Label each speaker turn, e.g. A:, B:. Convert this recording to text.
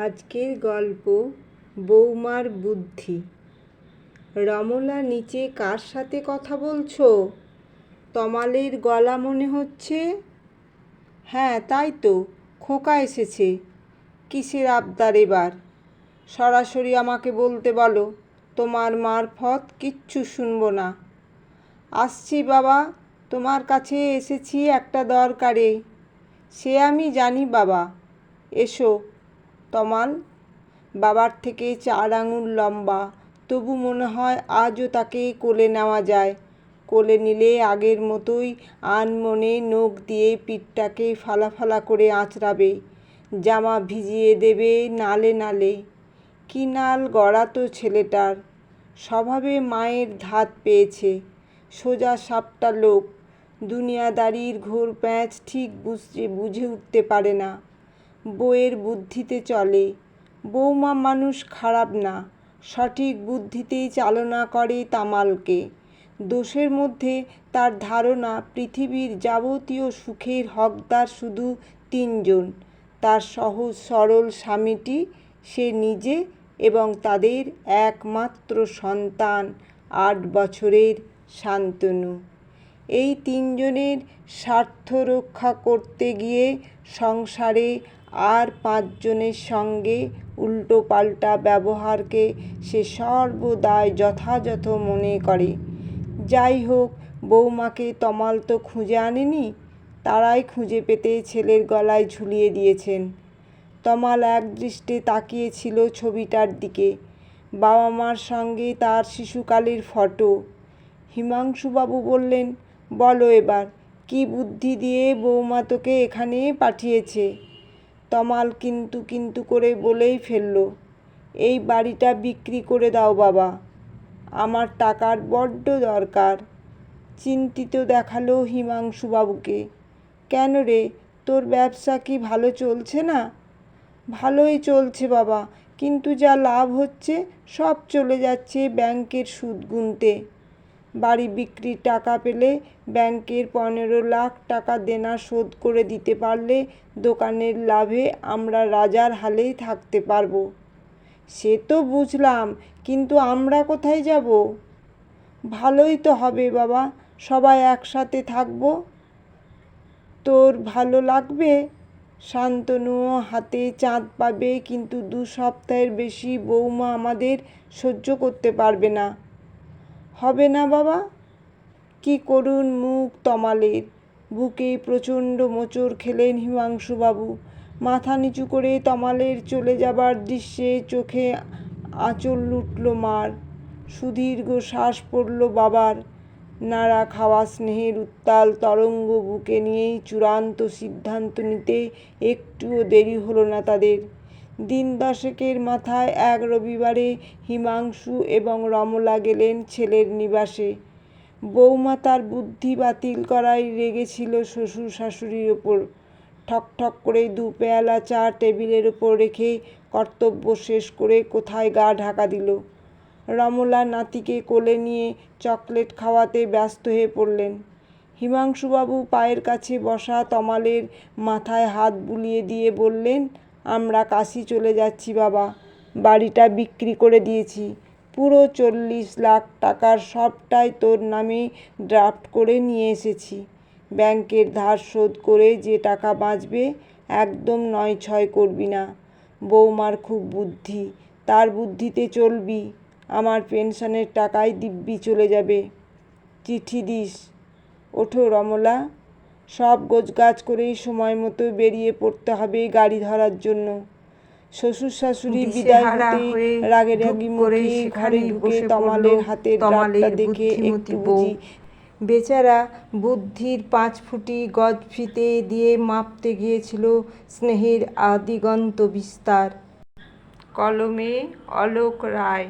A: আজকের গল্প বৌমার বুদ্ধি। রমলা নিচে কার সাথে কথা বলছো? তমালের গলা মনে হচ্ছে। হ্যাঁ তাই তো, খোকা এসেছে। কিসের আবদার এবার? সরাসরি আমাকে বলতে বলো, তোমার মারফত কিচ্ছু শুনব না। আসছি বাবা, তোমার কাছে এসেছি একটা দরকারে। সে আমি জানি বাবা। এসো। তমাল বাবার থেকে চার আঙুল লম্বা। তবু মনে হয় আজও তাকে কোলে নেওয়া যায়। কোলে নিলে আগের মতোই আনমনে নখ দিয়ে পিঠটাকে ফালা ফালা করে আঁচড়াবে। জামা ভিজিয়ে দেবে নালে নালে। কি নাল গড়া তো ছেলেটার। স্বভাবে মায়ের ধাত পেয়েছে। সোজা সাপটা লোক। দুনিয়াদারির ঘোর প্যাঁচ ঠিক বুঝতে বুঝে উঠতে পারে না। বউয়ের বুদ্ধিতে চলে। বৌমা মানুষ খারাপ না, সঠিক বুদ্ধিতেই চালনা করে তামালকে। দোষের মধ্যে তার ধারণা পৃথিবীর যাবতীয় সুখের হকদার শুধু তিনজন। তার সহজ সরল স্বামীটি সে নিজে এবং তাদের একমাত্র সন্তান আট বছরের শান্তনু। এই তিনজনের স্বার্থ রক্ষা করতে গিয়ে সংসারে আর পাঁচজনের সঙ্গে উল্টোপাল্টা ব্যবহারকে সে সর্বদাই যথাযথ মনে করে। যাই হোক বৌমাকে তমাল তো খুঁজে আনেনি, তারাই খুঁজে পেতে ছেলের গলায় ঝুলিয়ে দিয়েছেন। তমাল একদৃষ্টে তাকিয়েছিল ছবিটার দিকে। বাবা মার সঙ্গে তার শিশুকালের ফটো। হিমাংশুবাবু বললেন, বলো এবার, কি বুদ্ধি দিয়ে বৌমা তোকে এখানে পাঠিয়েছে? তমাল কিন্তু কিন্তু করে বলেই ফেলল, এই বাড়িটা বিক্রি করে দাও বাবা, আমার টাকার বড্ড দরকার চিন্তিত দেখাল হিমাংশুবাবুকে, কেন রে, তোর ব্যবসা কি ভালো চলছে না? ভালোই চলছে বাবা, কিন্তু যা লাভ হচ্ছে সব চলে যাচ্ছে ব্যাংকের সুদ গুনতে। বাড়ি বিক্রির টাকা পেলে ব্যাংকের পনেরো লাখ টাকা দেনা শোধ করে দিতে পারলে দোকানের লাভে আমরা রাজার হালেই থাকতে পারব। সে তো বুঝলাম, কিন্তু আমরা কোথায় যাব? ভালোই তো হবে বাবা, সবাই একসাথে থাকব। তোর ভালো লাগবে? শান্তনুও হাতে চাঁদ পাবে, কিন্তু দু সপ্তাহের বেশি বৌমা আমাদের সহ্য করতে পারবে না। হবে না বাবা। কি করুন মুখ তমালের। বুকে প্রচণ্ড মোচড় খেলেন হিমাংশুবাবু। মাথা নিচু করে তমালের চলে যাবার দৃশ্যে চোখে আঁচল লুটল মার। সুদীর্ঘ শ্বাস পড়ল বাবার। নাড়া খাওয়া স্নেহের উত্তাল তরঙ্গ বুকে নিয়েই চূড়ান্ত সিদ্ধান্ত নিতে একটুও দেরি হলো না তাদের। দিন দশেকের মাথায় এক রবিবারে হিমাংশু এবং রমলা গেলেন ছেলের নিবাসে। বৌমা তার বুদ্ধি বাতিল করায় রেগেছিল শ্বশুর শাশুড়ির ওপর। ঠক ঠক করে দু পেয়ালা চা টেবিলের ওপর রেখে কর্তব্য শেষ করে কোথায় গা ঢাকা দিল। রমলা নাতিকে কোলে নিয়ে চকলেট খাওয়াতে ব্যস্ত হয়ে পড়লেন। হিমাংশুবাবু পায়ের কাছে বসা তমালের মাথায় হাত বুলিয়ে দিয়ে বললেন আমরা কাশি চলে যাচ্ছি বাবা। বাড়িটা বিক্রি করে দিয়েছি। পুরো চল্লিশ লাখ টাকার সবটাই তোর নামে ড্রাফট করে নিয়ে এসেছি। ব্যাংকের ধার শোধ করে যে টাকা বাঁচবে একদম নয় ছয় করবি না। বৌমার খুব বুদ্ধি। তার বুদ্ধিতে চলবি। আমার পেনশনের টাকায় দিব্যি চলে যাবে। চিঠি দিস। ওঠো রমলা। সব গোছগাছ করেই সময় মতো বেরিয়ে পড়তে হবে গাড়ি ধরার জন্য। শ্বশুর শাশুড়ি বিদায় হতে রাগে রাগি মুখে ঘরে ঢুকে তমালের হাতে ডাকটা দেখে একটু বুঝি বেচারা বুদ্ধির পাঁচ ফুটি গজ ফিতে দিয়ে মাপতে গিয়েছিল স্নেহের আদিগন্ত বিস্তার। কলমে অলোক রায়।